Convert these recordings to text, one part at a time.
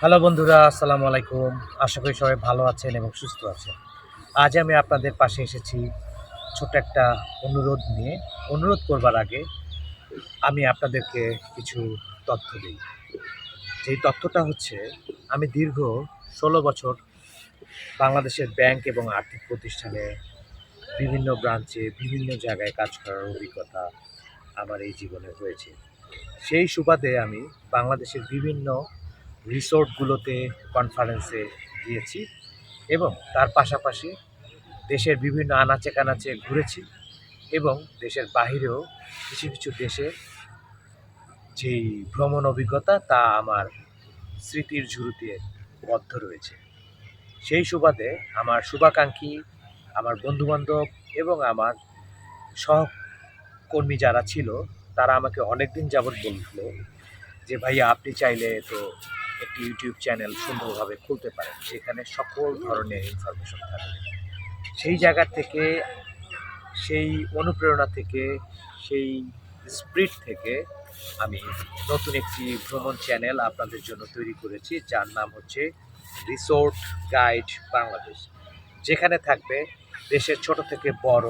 Hello বন্ধুরা, আসসালামু আলাইকুম। আশা করি সবাই ভালো আছেন এবং সুস্থ আছেন। আজ আমি আপনাদের পাশে এসেছি ছোট একটা অনুরোধ নিয়ে। অনুরোধ করবার আগে আমি আপনাদেরকে কিছু তথ্য দিই। যেই তথ্যটা হচ্ছে, আমি দীর্ঘ ষোলো বছর বাংলাদেশের ব্যাংক এবং আর্থিক প্রতিষ্ঠানে বিভিন্ন ব্রাঞ্চে, বিভিন্ন জায়গায় কাজ করার অভিজ্ঞতা আমার এই জীবনে হয়েছে। সেই সুবাদে আমি বাংলাদেশের বিভিন্ন রিসোর্টগুলোতে কনফারেন্সে গিয়েছি এবং তার পাশাপাশি দেশের বিভিন্ন আনাচে কানাচে ঘুরেছি এবং দেশের বাহিরেও কিছু কিছু দেশে যেই ভ্রমণ অভিজ্ঞতা তা আমার স্মৃতির ঝুড়িতে বদ্ধ রয়েছে। সেই সুবাদে আমার শুভাকাঙ্ক্ষী, আমার বন্ধুবান্ধব এবং আমার সহকর্মী যারা ছিল, তারা আমাকে অনেক দিন যাবৎ বলছিল যে, ভাইয়া, আপনি চাইলে তো একটি ইউটিউব চ্যানেল সুন্দরভাবে খুলতে পারেন, যেখানে সকল ধরনের ইনফরমেশন থাকবে সেই জায়গা থেকে, সেই অনুপ্রেরণা থেকে, সেই স্প্রিট থেকে আমি নতুন একটি ভ্রমণ চ্যানেল আপনাদের জন্য তৈরি করেছি, যার নাম হচ্ছে রিসোর্ট গাইড বাংলাদেশ যেখানে থাকবে দেশের ছোট থেকে বড়,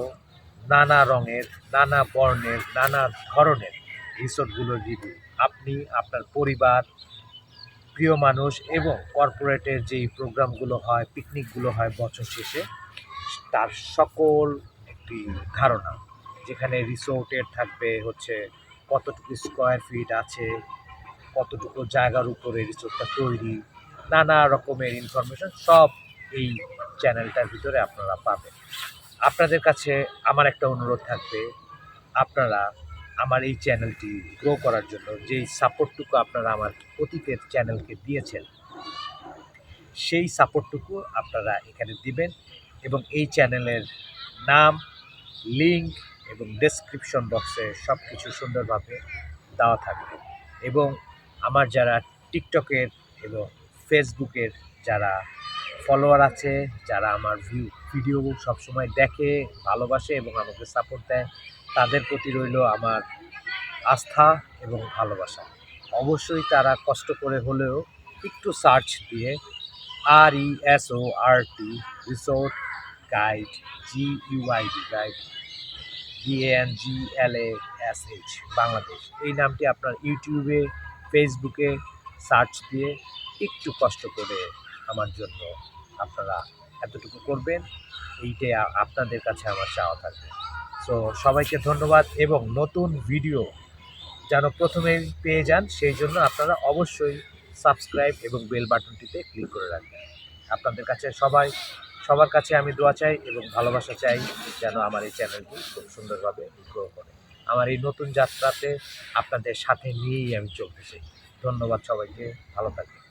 নানা রঙের, নানা বর্ণের, নানা ধরনের রিসোর্টগুলোর রিভিউ আপনি আপনার পরিবার প্রিয় মানুষ এবং কর্পোরেটের যেই প্রোগ্রামগুলো হয়, পিকনিকগুলো হয় বছর শেষে, তার সকল একটি ধারণা। যেখানে রিসোর্টের থাকবে হচ্ছে কতটুকু স্কোয়ার ফিট আছে, কতটুকু জায়গার উপরে রিসোর্টটা তৈরি, নানা রকমের ইনফরমেশন সব এই চ্যানেলটার ভিতরে আপনারা পাবেন। আপনাদের কাছে আমার একটা অনুরোধ থাকবে, আপনারা আমার এই চ্যানেলটি গ্রো করার জন্য, যেই সাপোর্টটুকু আপনারা আমার অতীতের চ্যানেলকে দিয়েছেন, সেই সাপোর্টটুকু আপনারা এখানে দিবেন এবং এই চ্যানেলের নাম লিংক এবং ডেসক্রিপশন বক্সে সব কিছু সুন্দরভাবে দেওয়া থাকবে। এবং আমার যারা টিকটকের এবং ফেসবুকের যারা ফলোয়ার আছে, যারা আমার ভিউ ভিডিও সবসময় দেখে, ভালোবাসে এবং আমাকে সাপোর্ট দেয় তাদের প্রতি রইল আমার আস্থা এবং ভালোবাসা। অবশ্যই তারা কষ্ট করে হলেও একটু সার্চ দিয়ে R E S O R T resort guide G UID guide DN G L A S H Bangladesh এই নামটি আপনার ইউটিউবে ফেসবুকে সার্চ দিয়ে একটু কষ্ট করে আমার জন্য আপনারা এতটুকু করবেন। এইটাই আপনাদের কাছে আমার চাওয়া থাকবে। সো সবাইকে ধন্যবাদ এবং নতুন ভিডিও যেন প্রথমেই পেয়ে যান, সেই জন্য আপনারা অবশ্যই সাবস্ক্রাইব এবং বেল বাটনটিতে ক্লিক করে রাখবেন। আপনাদের কাছে সবাই, সবার কাছে আমি দোয়া চাই এবং ভালোবাসা চাই যেন আমার এই চ্যানেলটি খুব সুন্দরভাবে গ্রো করে। আমার এই নতুন যাত্রাতে আপনাদের সাথে নিয়েই আমি চলতে চাই ধন্যবাদ সবাইকে, ভালো থাকবেন।